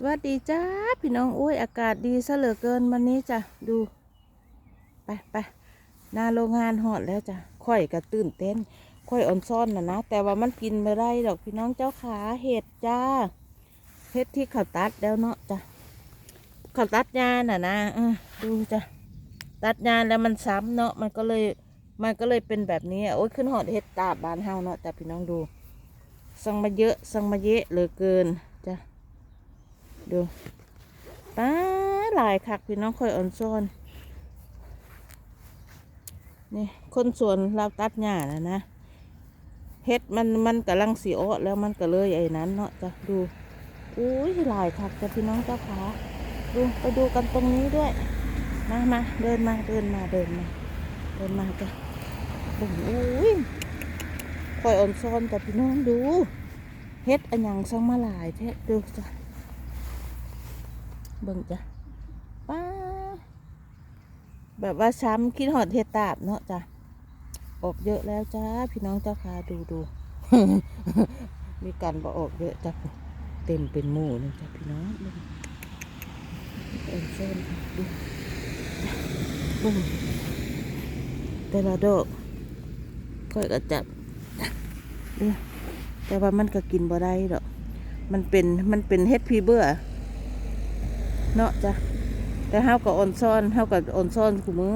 สวัสดีจ้าพี่น้องโอ้ยอากาศดีซะเหลือเกินวันนี้จ้ะดู ไปไปหน้าโรงงานหอดแล้วจ้ะค่อยก็ตื่นเต้น ค่อยอ่อนซ่อนนะนะแต่ว่ามันกินไม่ได้ดอกพี่น้องเจ้าขาเห็ดจ้าเห็ดที่เขาตัดแล้วเนาะจ้ะเขาตัดยาน่ะนะดูจ้ะตัดยาแล้วมันซ้ำเนาะมันก็เลยมันก็เลยเป็นแบบนี้โอ้ยขึ้นหอดเห็ดตาบบานเฮาเนาะแต่พี่น้องดูสั่งมาเยอะสั่งมาเยอะเหลือเกินจ้ะ ดูป้าหลายคักพี่น้องคอยอ่อนซ้อน นี่คนสวนเราตัดหญ้านะนะเฮ็ดมันมันกำลังสีอ้อแล้วมันก็เลยไอ้นั้นเนาะจ้ะดูอุ้ยหลายคักจ้ะพี่น้องเจ้าขาดูไปดูกันตรงนี้ด้วยมามาเดินมาเดินมาเดินมาเดินมาจ้ะดูอุ้ยคอยอ่อนซ้อนแต่พี่น้องดูเฮ็ดอันยังสังมาหลายแท้ดูจ้ะ เบิ่งจ้ะป้าแบบว่าช้ำคิดหอดเฮ็ดตาบเนาะจ้ะออกเยอะแล้วจ้าพี่น้องเจ้าค่ะดูดูมีกันบ่ออกเยอะจ้ะเต็มเป็นหมู่เลยจ้ะพี่น้องเอ่อนซ้อนดูบิ่งแต่ละดอกค่อยก็จับแต่ว่ามันก็กินบ่ได้ดอกมันเป็นมันเป็นเฮ็ดพีเบื่อ เนาะจ้ะแต่เฮาก็อ่อนซ่อนเฮาก็อ่อนซ่อนคุมือ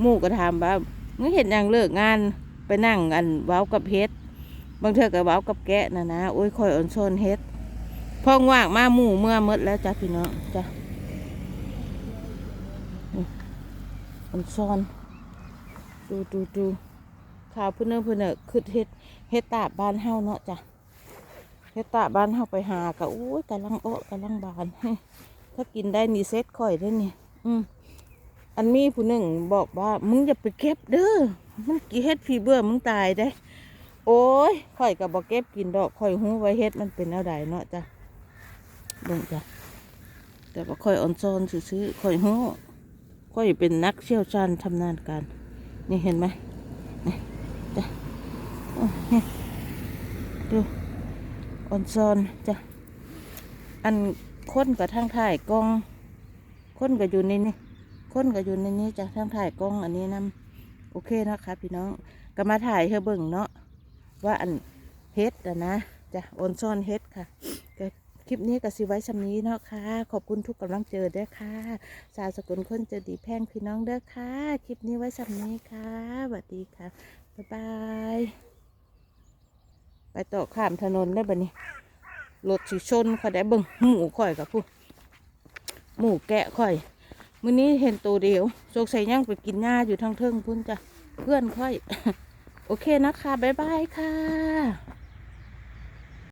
หมู่ก็ถามว่ามึงเห็นอย่างเลิกงานไปนั่งอันเว้ากับเฮ็ดบางเทื่อก็เว้ากับแกะนะนะโอ้ยคอยอ่อนซ่อนเฮ็ดพองว่างมาหมู่เมื่อมดแล้วจ้ะพี่น้องจ้ะอ่อนซ่อนดูดูดูข่าวเพื่อนเนพื่อนเนคือเฮ็ดเฮ็ดตาบ้านเฮาเนาะจ้ะเฮ็ดตาบ้านเฮาไปหากะอู้ยกำลังโอะกำลังบาน ถ้ากินได้นี่เซ็ตข่อยได้นี่อืมอันมีผู้หนึ่งบอกว่า มึงอย่าไปเก็บเด้อมันกี่เฮ็ดผีเบื่อมึงตายได้ โอ้ยข่อยกับบอกเก็บกินดอกข่อยหูไว้เฮ็ดมันเป็นเอาใดเนาะจ้ะเบิ่งจ้ะแต่ว่าข่อยอ่อนซอนซื้อๆข่อยหูข่อยเป็นนักเชี่ยวชาญชำนาญการนี่เห็นไหมโอ้ยเนี่ดูออนซอนจ้ะอัน ค้นกับทางถ่ายกล้องค้นกับอยู่ในนี้ค้นกับอยู่ในนี้จ้ะทางถ่ายกล้องอันนี้นำโอเคนะคะพี่น้องก็มาถ่ายเฮอเบิ่งเนาะว่าอันเฮ็ดอะนะจ้ะออนซอนเฮ็ดค่ะก็คลิปนี้ก็สิไว้ชำนี้เนาะค่ะ ขอบคุณทุกกำลังเจอเด้อค่ะ สาวสกุลคนเจอดีแพงพี่น้องเด้อค่ะ คลิปนี้ไว้ชำนี้ค่ะสวัสดีค่ะ บ๊ายบาย ไปต่อข้ามถนนได้บ่นี่ รถสิชนข่อยได้เบิ่งหมูข่อยกับผู้หมูแกะข่อยมื้อนี้เห็นตัวเดียวโชคใส่ยยังไปกินหญ้าอยู่ทางเทิงพุ่นจ้ะเพื่อนค่อย โอเคนะคะ บ๊ายบายค่ะ